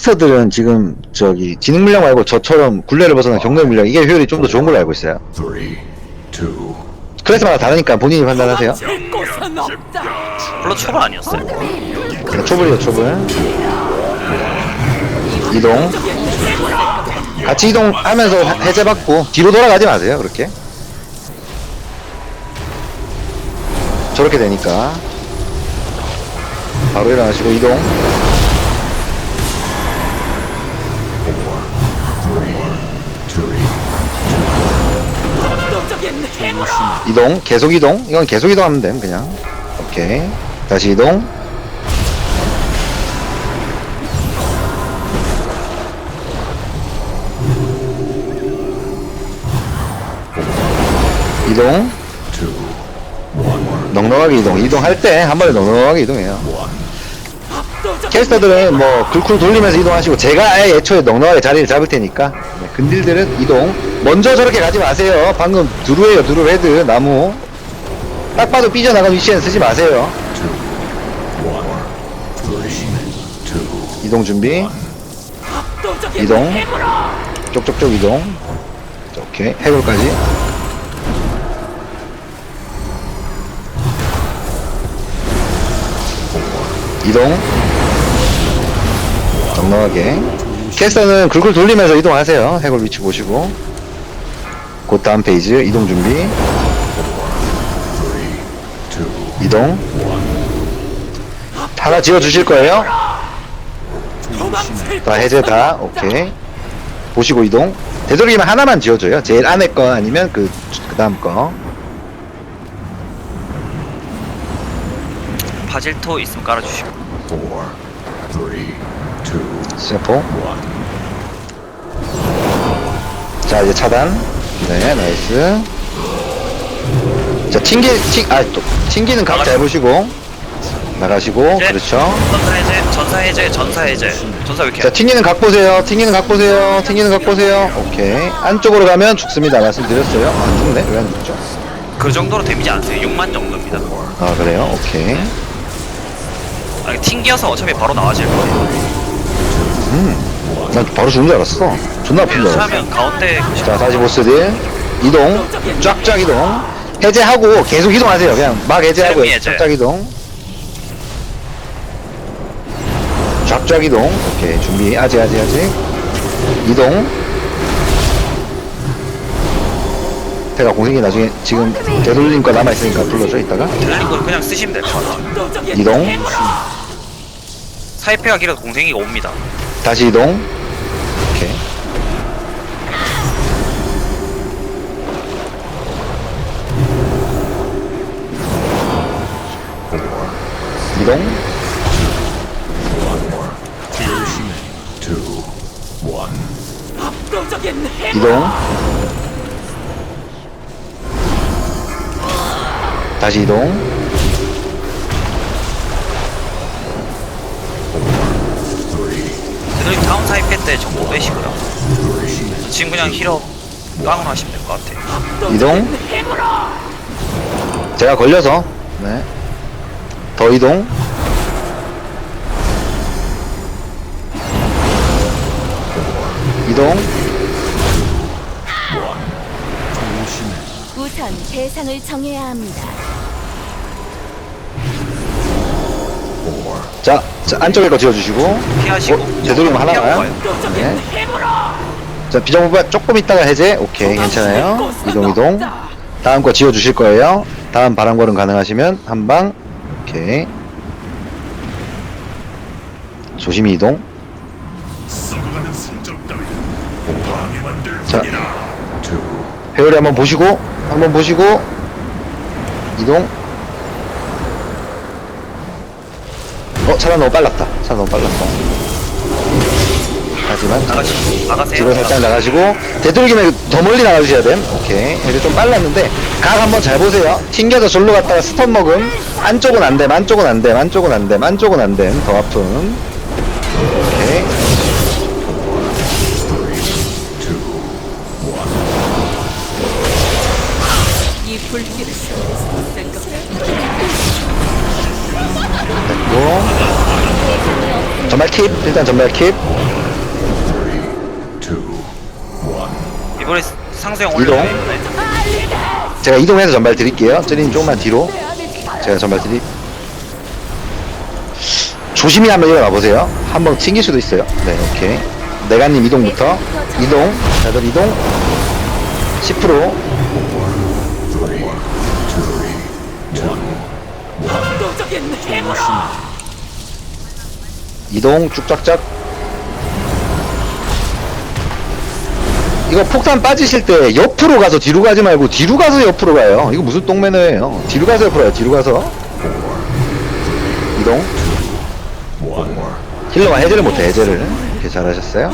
캐스터들은 지금 저기 지능 물량 말고 저처럼 굴레를 벗어난 경로 물량 이게 효율이 좀 더 좋은 걸로 알고 있어요. 클래스마다 다르니까 본인이 판단하세요. 없다. 플러 초반 아니었어요? 자, 초불이요 초불. 이동. 같이 이동하면서 해제받고 뒤로 돌아가지 마세요 그렇게. 저렇게 되니까 바로 일어나시고 이동. three, 압도적인 힘으로 이동 계속 이동. 이건 계속 이동하면 됨 그냥. 오케이. 다시 이동. 이동. 넉넉하게 이동. 이동할 때 한 번에 넉넉하게 이동해요 캐스터들은 뭐 글쿨 돌리면서 이동하시고 제가 아예 애초에 넉넉하게 자리를 잡을 테니까. 네, 근딜들은 이동. 먼저 저렇게 가지 마세요. 방금 두루예요 두루 헤드 나무. 딱 봐도 삐져나간 위치에는 쓰지 마세요. 이동 준비. 이동. 쪽쪽쪽 이동. 자, 오케이 해골까지. 이동 넉넉하게. 캐스터는 굴굴 돌리면서 이동하세요. 해골 위치 보시고. 곧 다음 페이지 이동 준비. 이동. 하나 지어 주실 거예요? 다 해제 다 오케이. 보시고 이동. 되도록이면 하나만 지어줘요. 제일 안에 거 아니면 그, 그 다음 거. 바질토 있으면 깔아주시고. Four, three, two, 세포. 자 이제 차단. 네 나이스. 자 튕기 튕아또 튕기는 각 잘 보시고. 나가시고 이제 그렇죠. 전사 해제 전사 해제 전사 해제. 전사 왜 이렇게 자 튕기는 각 보세요 튕기는 각 보세요 튕기는 각 보세요. 오케이. 안쪽으로 가면 죽습니다. 말씀드렸어요. 아, 안 죽네. 왜 안 죽죠? 그 정도로 데미지 안 써요. 6만 정도입니다. 아 그래요? 오케이. 아니 튕겨서 어차피 바로 나와질 거예요 난 바로 죽는 줄 알았어. 존나 아픈 줄 알았어. 하면 가운데 자 다시 보스들. 이동. 쫙쫙 이동. 해제하고 계속 이동하세요. 그냥 막 해제하고 세미 해제. 쫙쫙 이동. 쫙쫙 이동. 오케이. 준비. 아직 아직 아직. 이동. 제가 공생이 나중에 지금 되돌림 거 남아있으니까 불러줘 이따가. 들린 걸 그냥 쓰시면 압도적인 이동. 힘으로 사이페가 길어도 공생이가 옵니다 다시 이동. 오케이. 이동. 이동. 다시 이동 사이페 때 정보 빼시고요 지금 그냥 힐업 깡으로 하시면 될 것 같아요 이동? 제가 걸려서. 네. 더 이동? 이동? 우선 대상을 정해야 합니다. 자, 자 안쪽에 거 지어주시고. 피하시고. 어, 되도록이면 하나 가요? 네. 힘으로! 자 비정부가 조금 있다가 해제. 오케이 괜찮아요. 이동 이동. 다음 거 지어주실 거예요. 다음 바람걸음 가능하시면 한방. 오케이. 조심히 이동. 자. 회오리 한번 보시고 한번 보시고. 이동 어 차가 너무 빨랐다. 차가 너무 빨랐다. 하지만 나가시고 뒤로 나가세요. 살짝 나가시고 되도록이면 더 멀리 나가주셔야 됨. 오케이. 이제 좀 빨랐는데 각 한번 잘 보세요. 튕겨서 절로 갔다가 스턴 먹음. 안쪽은 안 됨 안쪽은 안 됨 안쪽은 안 됨 안쪽은 안 됨. 더 아픔 전발 킵 일단 전발 킵. 이번에 상수형 이동. 올려요 이번에 제가 이동해서 전발 드릴게요. 쩌리님 조금만 뒤로. 제가 전발 드리. 조심히 한번 일어나 보세요. 한번 튕길 수도 있어요. 네, 오케이. 내가님 이동부터. 이동. 다들 이동. 10%. 압도적인 힘으로 이동 쭉쫙쫙. 이거 폭탄 빠지실 때 옆으로 가서 뒤로 가지 말고 뒤로 가서 옆으로 가요. 이거 무슨 똥매너예요? 뒤로 가서 옆으로 가요. 뒤로 가서. 이동. 힐러가 해제를 못해 해제를. 이렇게 잘하셨어요